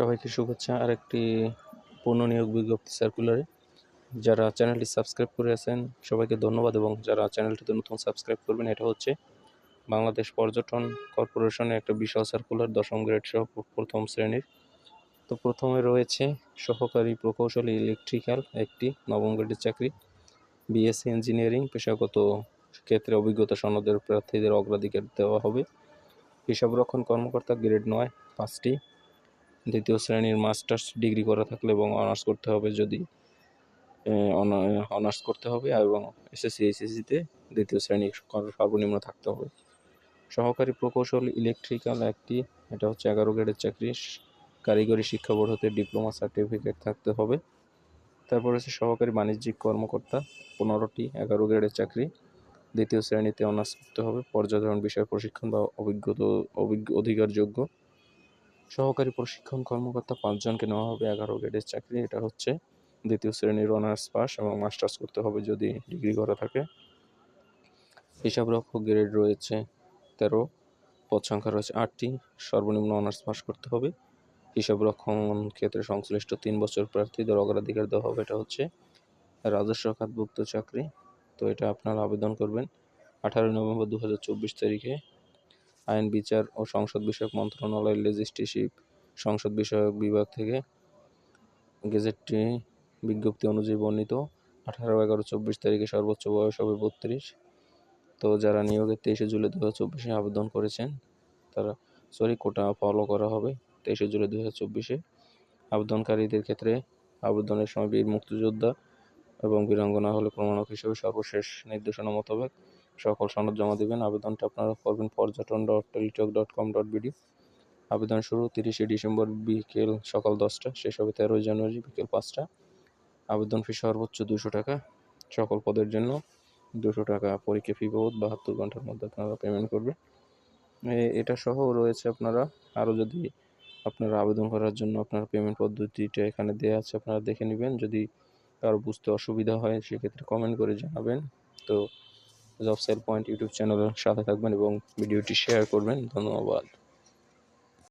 সবাইকে শুভেচ্ছা আরেকটি পূর্ণ নিয়োগ বিজ্ঞপ্তি সার্কুলারে যারা চ্যানেলটি সাবস্ক্রাইব করে আছেন, সবাইকে ধন্যবাদ এবং যারা চ্যানেলটিতে নতুন সাবস্ক্রাইব করবেন, এটা হচ্ছে বাংলাদেশ পর্যটন কর্পোরেশনের একটা বিশাল সার্কুলার দশম গ্রেড সহ প্রথম শ্রেণির। তো প্রথমে রয়েছে সহকারী প্রকৌশলী ইলেকট্রিক্যাল একটি নবম গ্রেডের চাকরি। বিএসসি ইঞ্জিনিয়ারিং পেশাগত ক্ষেত্রে অভিজ্ঞতা সনদের প্রার্থীদের অগ্রাধিকার দেওয়া হবে। হিসাবরক্ষণ কর্মকর্তা গ্রেড নয়, পাঁচটি। দ্বিতীয় শ্রেণির মাস্টার্স ডিগ্রি করা থাকলে এবং অনার্স করতে হবে যদি অনার্স করতে হবে এবং এসএসসি, এইচএসসিতে দ্বিতীয় শ্রেণি সর্বনিম্ন থাকতে হবে। সহকারী প্রকৌশল ইলেকট্রিক্যাল একটি এটা হচ্ছে এগারো গ্রেডের চাকরি কারিগরি শিক্ষা বোর্ড হতে ডিপ্লোমা সার্টিফিকেট থাকতে হবে। তারপর হচ্ছে সহকারী বাণিজ্যিক কর্মকর্তা, পনেরোটি, এগারো গ্রেডের চাকরি। দ্বিতীয় শ্রেণীতে অনার্স করতে হবে পর্যায়ধরণ বিষয়, প্রশিক্ষণ বা অভিজ্ঞতা, অভিজ্ঞ, অধিকারযোগ্য। সহকারী প্রশিক্ষণ কর্মকর্তা পাঁচজনকে নেওয়া হবে, এগারো গ্রেডের চাকরি। এটা হচ্ছে দ্বিতীয় শ্রেণির অনার্স পাস এবং মাস্টার্স করতে হবে যদি ডিগ্রি করা থাকে। হিসাবরক্ষক গ্রেড রয়েছে তেরো, পদ সংখ্যা রয়েছে আটটি। সর্বনিম্ন অনার্স পাস করতে হবে। হিসাবরক্ষণ ক্ষেত্রে সংশ্লিষ্ট তিন বছর প্রার্থীদের অগ্রাধিকার দেওয়া হবে। এটা হচ্ছে রাজস্ব খাতভুক্ত চাকরি। তো এটা আপনারা আবেদন করবেন আঠারোই নভেম্বর দু হাজার চব্বিশ তারিখে। আইন, বিচার ও সংসদ বিষয়ক মন্ত্রণালয়ের লেজিস্ট্রেটিভ সংসদ বিষয়ক বিভাগ থেকে গেজেটটি বিজ্ঞপ্তি অনুযায়ী বর্ণিত। আঠারো, এগারো, চব্বিশ তারিখে সর্বোচ্চ বয়স হবে বত্রিশ। তো যারা নিয়োগের তেইশে জুলাই দু হাজার চব্বিশে আবেদন করেছেন, তারা, সরি, কোটা ফলো করা হবে তেইশে জুলাই দু হাজার চব্বিশে। আবেদনকারীদের ক্ষেত্রে আবেদনের সময় বীর মুক্তিযোদ্ধা এবং বীরাঙ্গনা হলে প্রমাণক হিসেবে সর্বশেষ নির্দেশনা মোতাবেক সকল সনদ জমা দেবেন। আবেদনটা আপনারা করবেন Porjoton dot Teletalk dot com dot BD. আবেদন শুরু তিরিশে ডিসেম্বর বিকেল সকাল দশটা, শেষ হবে তেরোই জানুয়ারি বিকেল পাঁচটা। আবেদন ফি সর্বোচ্চ দুশো টাকা। সকল পদের জন্য দুশো টাকা। পরীক্ষা ফি বাবদ বাহাত্তর ঘণ্টার মধ্যে আপনারা পেমেন্ট করবেন। এটা সহ রয়েছে আপনারা। আরও যদি আপনারা আবেদন করার জন্য আপনার পেমেন্ট পদ্ধতিটা এখানে দেওয়া আছে, আপনারা দেখে নেবেন। যদি কারও বুঝতে অসুবিধা হয়, সেক্ষেত্রে কমেন্ট করে জানাবেন। তো জব সেল পয়েন্ট ইউটিউব চ্যানেলের সাথে থাকবেন এবং ভিডিওটি শেয়ার করবেন। ধন্যবাদ।